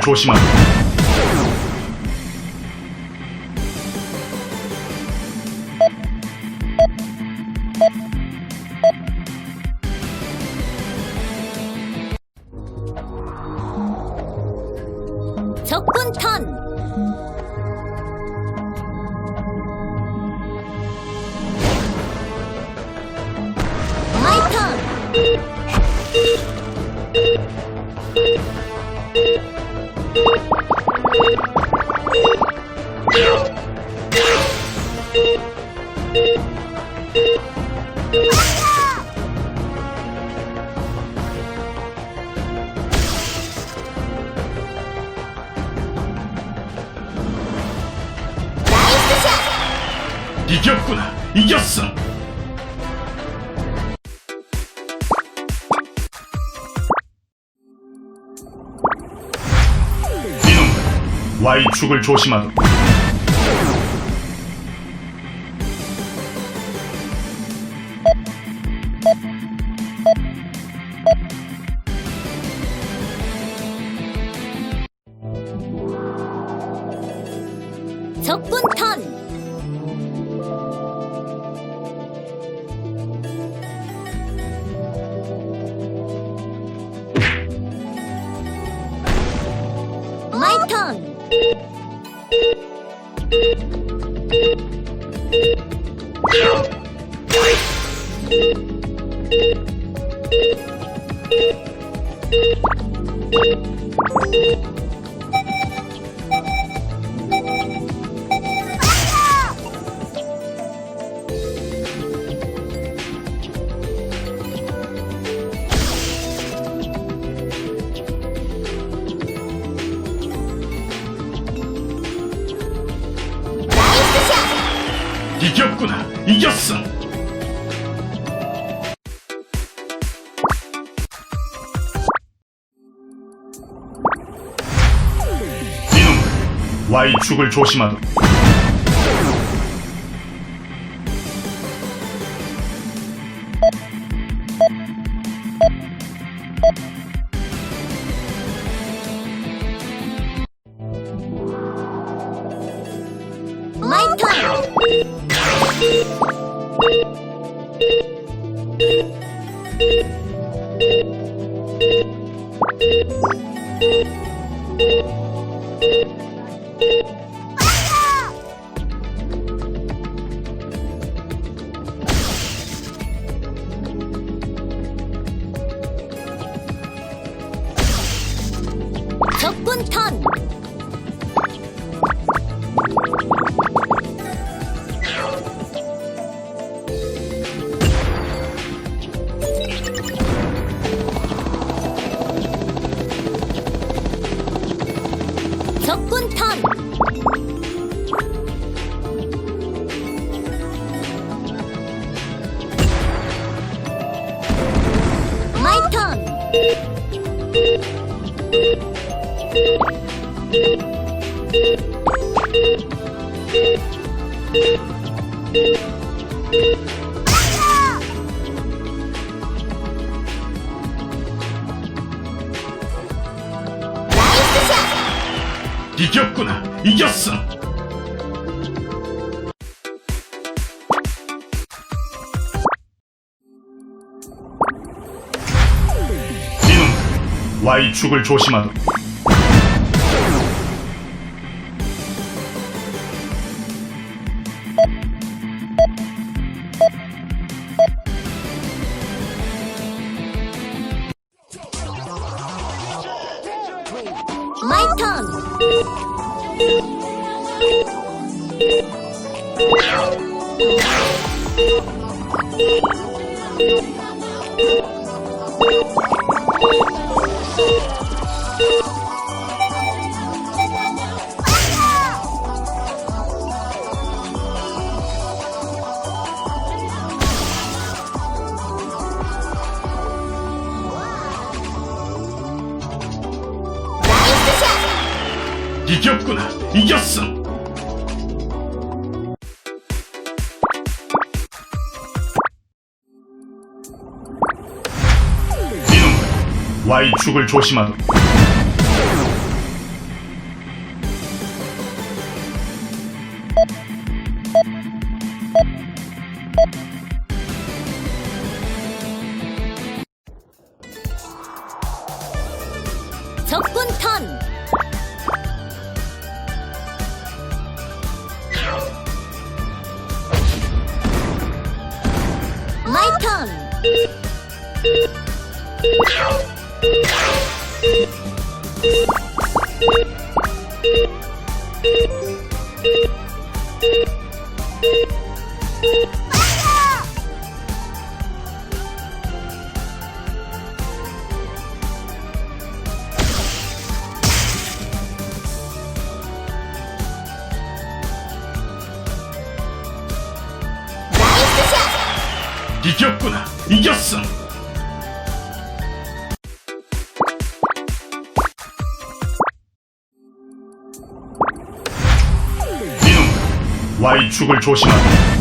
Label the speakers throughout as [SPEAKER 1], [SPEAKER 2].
[SPEAKER 1] 조심하라. 조심하라.
[SPEAKER 2] 적
[SPEAKER 1] Y축을 조심하라.
[SPEAKER 2] 마이
[SPEAKER 1] 이겼구나. 이겼어. 이놈, Y축을 조심하라.
[SPEAKER 2] 마 나이
[SPEAKER 1] Y축을 조심하라. 이겼구나. 이겼어. 이놈, Y축을 조심하라.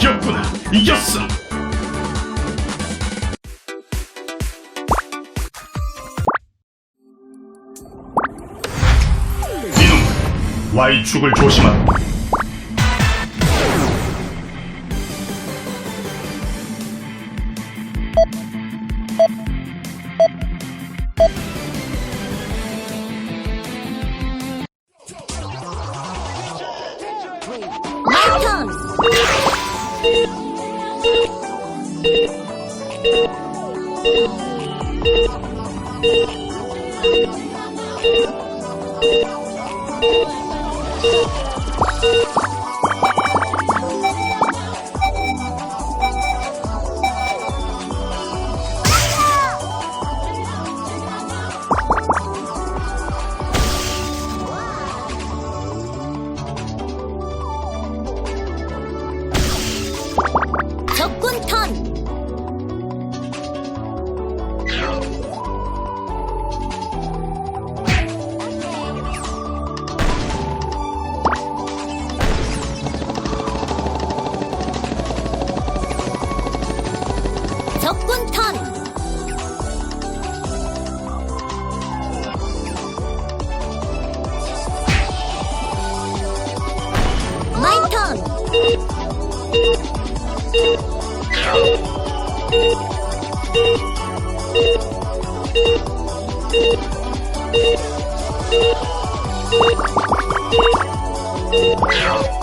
[SPEAKER 1] 이겼구나. 이겼어. 이놈, Y축을 조심하라.
[SPEAKER 2] Thank you. Yeah.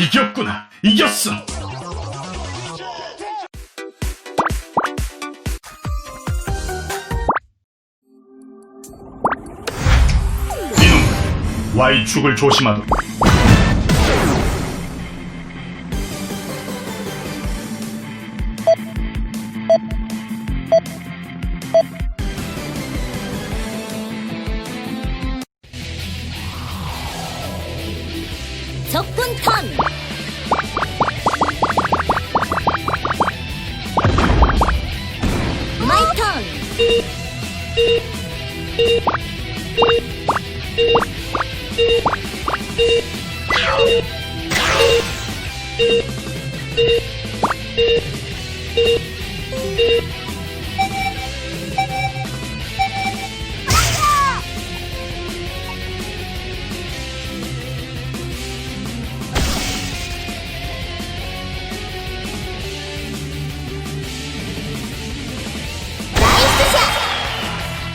[SPEAKER 1] 이겼구나. 이겼어. 이놈, Y축을 조심하도록.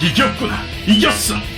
[SPEAKER 1] 이겼구나. 이겼어.